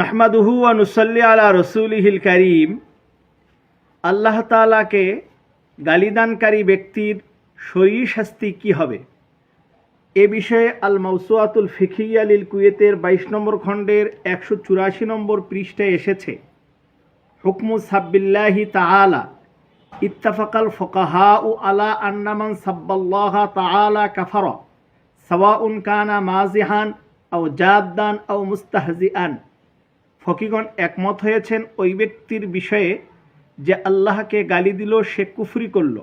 নাহমাদুহু নুসল্লি আলা রসুলিহিল করিম। আল্লাহ তালাকে গালিদানকারী ব্যক্তির শরীর শাস্তি কী হবে? এ বিষয়ে আল মৌসুয়াতুল ফিখিয়া লিল কুয়েতের বাইশ নম্বর খণ্ডের একশো চুরাশি নম্বর পৃষ্ঠায় এসেছে। হুকমু সাব্বিল্লাহি তাআলা, ইত্তাফাকাল ফকাহা ও আলা আন্নামান সাব্বাল্লাহ তাআলা কাফারা, সাওয়াউন কানা মাজিহান আও জাদ্দান আও মুস্তাহজিআন। ফকিগণ একমত হয়েছেন ওই ব্যক্তির বিষয়ে যে আল্লাহকে গালি দিল, সে কুফরি করল।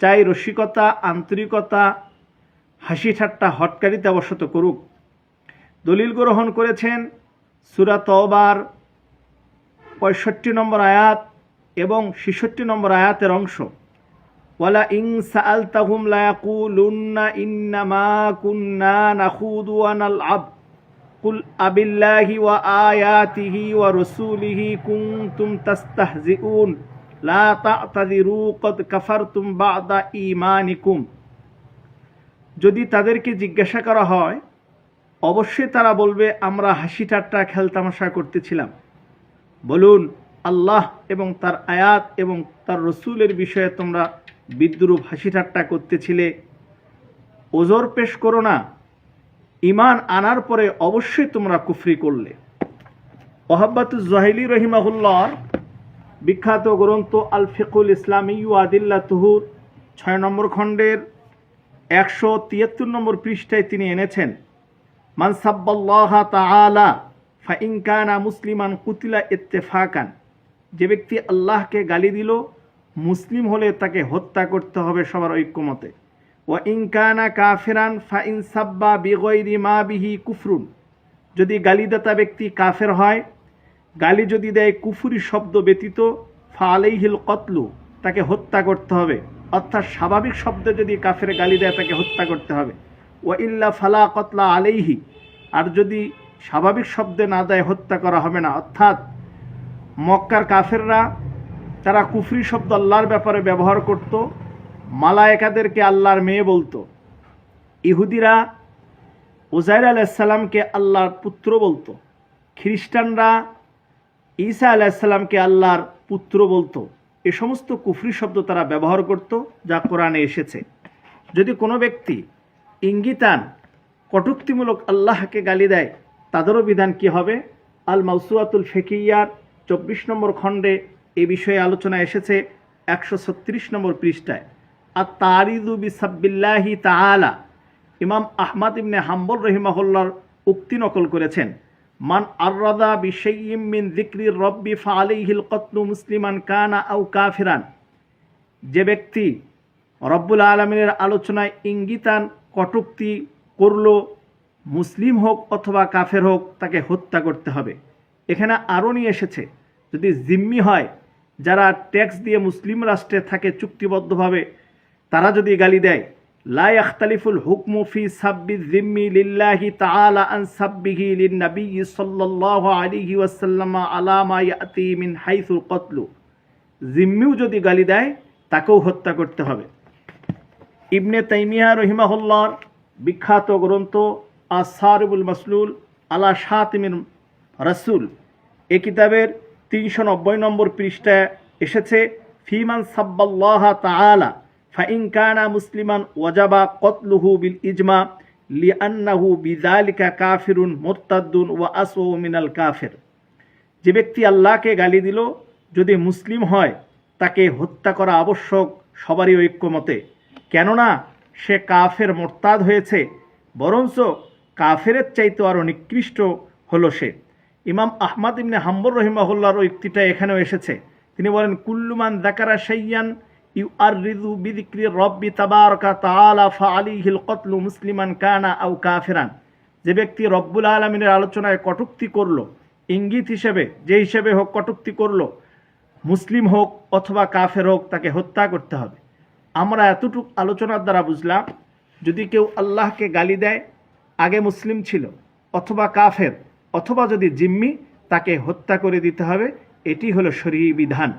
চাই রসিকতা, আন্তরিকতা, হাসি ঠাট্টা হটকারিতে বশত করুক। দলিল গ্রহণ করেছেন সুরা তওবার পঁয়ষট্টি নম্বর আয়াত এবং ছেষট্টি নম্বর আয়াতের অংশ। ওয়ালা ইং সাআল তাহুম লায়াকুলুন্না ইন্নামা কুন্না নাখুদু আনাল আব কুল আবিল্লাহি ওয়া আয়াতিহি ওয়া রসুলিহি কুনতুম তাস্তাহজিউন। লা তা'তাযিরু কদ কাফারতুম বা'দা ঈমানিকুম। যদি তাদেরকে জিজ্ঞাসা করা হয়, অবশ্যই তারা বলবে, আমরা হাসি ঠাট্টা খেলতামাশা করতেছিলাম। বলুন, আল্লাহ এবং তার আয়াত এবং তার রসুলের বিষয়ে তোমরা বিদ্রুপ হাসি ঠাট্টা করতেছিলে। ওজোর পেশ করো না। ইমান আনার পরে অবশ্যই তোমরা কুফরি করলে। ওহাব্বাতুজ জাহিলি রহিমাহুল্লাহর বিখ্যাত গ্রন্থ আল ফিকুল ইসলামী আদিল্লা তুহুর ছয় নম্বর খণ্ডের একশো তিয়াত্তর নম্বর পৃষ্ঠায় তিনি এনেছেন মানসাব্বাল্লাহ তাআলা ফাইনকানা মুসলিমান কুতিলা ইত্তেফাকান। যে ব্যক্তি আল্লাহকে গালি দিল, মুসলিম হলে তাকে হত্যা করতে হবে সবার ঐক্যমতে। ও ইনকানা কাফেরান ফাইন সাব্বা বিগৈরি মা বিহি কুফরুন। যদি গালিদাতা ব্যক্তি কাফের হয়, গালি যদি দেয় কুফুরি শব্দ ব্যতীত, ফা আলাইহিল কতলু, তাকে হত্যা করতে হবে। অর্থাৎ স্বাভাবিক শব্দে যদি কাফের গালি দেয়, তাকে হত্যা করতে হবে। ও ইল্লা ফালা কতলা আলাইহি, আর যদি স্বাভাবিক শব্দে না দেয়, হত্যা করা হবে না। অর্থাৎ মক্কার কাফেররা, তারা কুফরি শব্দ আল্লাহর ব্যাপারে ব্যবহার করত মালায়েকাদেরকে আল্লাহর মেয়ে বলতো। ইহুদিরা ওজাইর আলাইসাল্লামকে আল্লাহর পুত্র বলতো। খ্রিস্টানরা ঈসা আলাইসাল্লামকে আল্লাহর পুত্র বলতো। এ সমস্ত কুফরি শব্দ তারা ব্যবহার করত, যা কোরআনে এসেছে। যদি কোনো ব্যক্তি ইঙ্গিতান কটুক্তিমূলক আল্লাহকে গালি দেয়, তাদেরও বিধান কি হবে? আল মাউসুয়াতুল ফেকিয়ার চব্বিশ নম্বর খণ্ডে এ বিষয়ে আলোচনা এসেছে, একশো ছত্রিশ নম্বর পৃষ্ঠায়। আর তারিদু বিসাব্বিল্লাহি তাআলা। ইমাম আহমাদ ইবনে হাম্বল রহিমাহুল্লার উক্তি নকল করেছেন, মান আর্রাদা বিশাইয়িম মিন যিকরির রব্বি ফাআলাইহিল কতলু মুসলিমান কানা আও কাফিরান। যে ব্যক্তি রব্বুল আলমিনের আলোচনায় ইঙ্গিতান কটুক্তি করল, মুসলিম হোক অথবা কাফের হোক, তাকে হত্যা করতে হবে। এখানে আরও নিয়ে এসেছে, যদি জিম্মি হয়, যারা ট্যাক্স দিয়ে মুসলিম রাষ্ট্রে থাকে চুক্তিবদ্ধভাবে তারা যদি গালি দেয়, লা ইয়াখতালিফুল হুকমু ফি সাব্বি জিম্মি লিল্লাহি তাআলা আন সাব্বিহি লিন নবী সাল্লাল্লাহু আলাইহি ওয়াসাল্লাম আলা মা ইয়াতি মিন হাইসুল কতলু। জিম্মিও যদি গালি দেয়, তাকেও হত্যা করতে হবে। ইবনে তাইমিয়া রহিমাহুল্লার বিখ্যাত গ্রন্থ আসারিবুল মাসলুল আলা শাতিমির রসুল। এ কিতাবের তিনশো নব্বই নম্বর পৃষ্ঠায় এসেছে ফিমান সাব্বাল্লাহ তাআলা ফাইন কানা মুসলিমান ওয়াজাবা কতলুহু বিল ইজমা লিআন্নাহু বিযালিকা কাফিরুন মুরতাদ্দুন ওয়া আসও মিনাল কাফের যে ব্যক্তি আল্লাহকে গালি দিল, যদি মুসলিম হয়, তাকে হত্যা করা আবশ্যক সবারই ঐক্যমতে। কেননা, সে কাফের মোরতাদ হয়েছে, বরঞ্চ কাফেরের চাইতে আরও নিকৃষ্ট হলো সে। ইমাম আহমদ ইমনে হাম্বর রহিমাহুল্লার উক্তিটা এখানেও এসেছে। তিনি বলেন কুল্লুমান দাকারা সাইয়ান ইউ আর রিদু বিদিক্রি রব্বি তাবারকা তাআলা আলিহিল কতলু মুসলিমান কানা আও কাফেরান। যে ব্যক্তি রব্বুল আলমিনের আলোচনায় কটুক্তি করল, ইঙ্গিত হিসেবে, যে হিসেবে হোক কটুক্তি করল, মুসলিম হোক অথবা কাফের হোক তাকে হত্যা করতে হবে। আমরা এতটুক আলোচনার দ্বারা বুঝলাম, যদি কেউ আল্লাহকে গালি দেয়, আগে মুসলিম ছিল, অথবা কাফের, অথবা যদি জিম্মি, তাকে হত্যা করে দিতে হবে, এটি হলো শরীর বিধান।